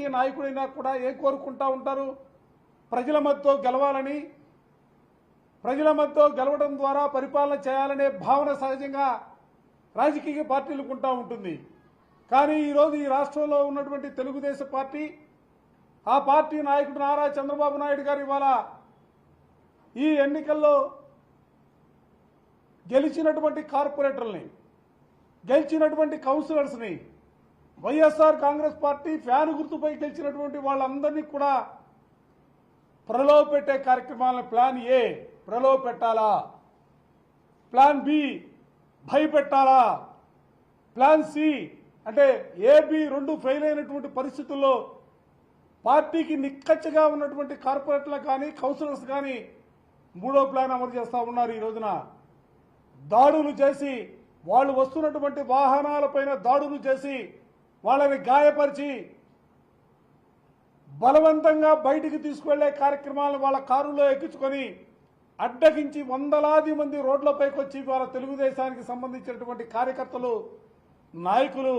రాజకీయ నాయకుడైనా కూడా ఏ కోరుకుంటా ఉంటారు? ప్రజల మధ్యతో గెలవాలని ప్రజల మధ్యతో గెలవడం ద్వారా పరిపాలన చేయాలనే భావన సహజంగా రాజకీయ పార్టీలకు ఉంటా ఉంటుంది. కానీ ఈరోజు ఈ రాష్ట్రంలో ఉన్నటువంటి తెలుగుదేశం పార్టీ ఆ పార్టీ నాయకుడు నారా చంద్రబాబు నాయుడు గారు ఇవాళ ఈ ఎన్నికల్లో గెలిచినటువంటి కార్పొరేటర్ని గెలిచినటువంటి కౌన్సిలర్స్ని వైఎస్ఆర్ కాంగ్రెస్ పార్టీ ఫ్యాన్ గుర్తుపై గెలిచినటువంటి వాళ్ళందరినీ కూడా ప్రలోభ పెట్టే కార్యక్రమాలను ప్లాన్ ఏ ప్రలోభ పెట్టాలా ప్లాన్ బి భయపెట్టాలా? ప్లాన్ సి అంటే ఏబి రెండు ఫెయిల్ అయినటువంటి పరిస్థితుల్లో పార్టీకి నిక్కచ్చగా ఉన్నటువంటి కార్పొరేటర్లు కానీ కౌన్సిలర్స్ కానీ మూడో ప్లాన్ అమలు చేస్తూ ఉన్నారు ఈ రోజున. దాడులు చేసి వాళ్ళు వస్తున్నటువంటి వాహనాలపైన దాడులు చేసి వాళ్ళని గాయపరిచి బలవంతంగా బయటికి తీసుకువెళ్ళే కార్యక్రమాలను వాళ్ళ కారులో ఎక్కించుకొని అడ్డగించి వందలాది మంది రోడ్లపైకి వచ్చి వాళ్ళ తెలుగుదేశానికి సంబంధించినటువంటి కార్యకర్తలు నాయకులు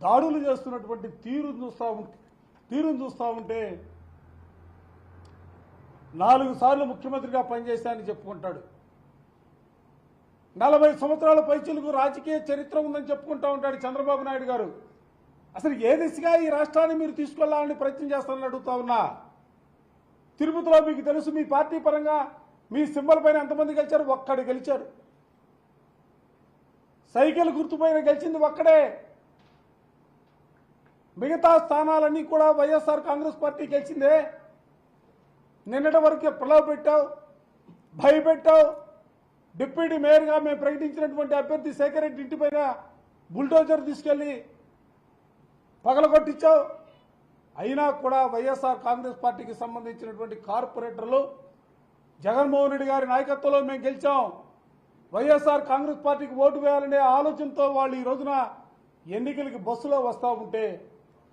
దాడులు చేస్తున్నటువంటి తీరు చూస్తా తీరును చూస్తా ఉంటే నాలుగు సార్లు ముఖ్యమంత్రిగా పనిచేశానని చెప్పుకుంటాడు. నలభై సంవత్సరాల పైచులకు రాజకీయ చరిత్ర ఉందని చెప్పుకుంటా ఉంటాడు చంద్రబాబు నాయుడు గారు. అసలు ఏ దిశగా ఈ రాష్ట్రాన్ని మీరు తీసుకెళ్ళాలని ప్రయత్నం చేస్తారని అడుగుతా ఉన్నా? తిరుపతిలో మీకు తెలుసు మీ పార్టీ పరంగా మీ సింబల్ పైన ఎంతమంది గెలిచారు? ఒక్కడు గెలిచారు. సైకిల్ గుర్తుపైన గెలిచింది ఒక్కడే. మిగతా స్థానాలన్నీ కూడా వైఎస్ఆర్ కాంగ్రెస్ పార్టీ గెలిచిందే. నిన్నటి వరకే ప్రలోభ పెట్టావు భయపెట్టావు డిప్యూటీ మేయర్గా మేము ప్రకటించినటువంటి అభ్యర్థి శేఖర్ రెడ్డి ఇంటిపైన బుల్డోజర్ తీసుకెళ్ళి పగలగొట్టించావు. అయినా కూడా వైఎస్ఆర్ కాంగ్రెస్ పార్టీకి సంబంధించినటువంటి కార్పొరేటర్లు జగన్మోహన్ రెడ్డి గారి నాయకత్వంలో మేము గెలిచాం. వైఎస్ఆర్ కాంగ్రెస్ పార్టీకి ఓటు వేయాలనే ఆలోచనతో వాళ్ళు ఈ రోజున ఎన్నికలకి బస్సులో వస్తూ ఉంటే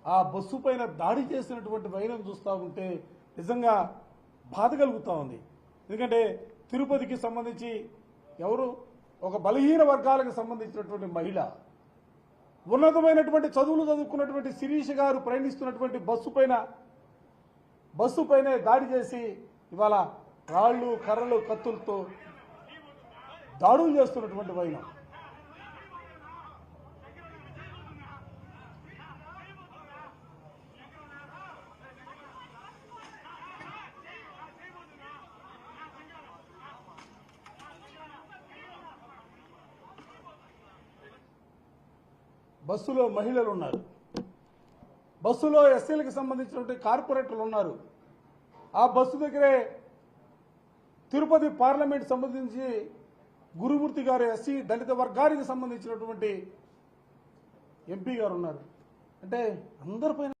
ఆ బస్సు పైన దాడి చేసినటువంటి వైనం చూస్తూ ఉంటే నిజంగా బాధ కలుగుతూ ఉంది. ఎందుకంటే తిరుపతికి సంబంధించి ఎవరు? ఒక బలహీన వర్గాలకు సంబంధించినటువంటి మహిళ. ఉన్నతమైనటువంటి చదువులు చదువుకున్నటువంటి శిరీష్ గారు ప్రయాణిస్తున్నటువంటి బస్సు పైన బస్సు పైనే దాడి చేసి ఇవాళ రాళ్ళు కర్రలు కత్తులతో దాడులు చేస్తున్నటువంటి వైనం బస్సులో మహిళలు ఉన్నారు బస్సులో ఎస్సీలకు సంబంధించినటువంటి కార్పొరేటర్లు ఉన్నారు. ఆ బస్సు దగ్గరే తిరుపతి పార్లమెంట్ సంబంధించి గురుమూర్తి గారు ఎస్సీ దళిత వర్గానికి సంబంధించినటువంటి ఎంపీ గారు ఉన్నారు. అంటే అందరిపైన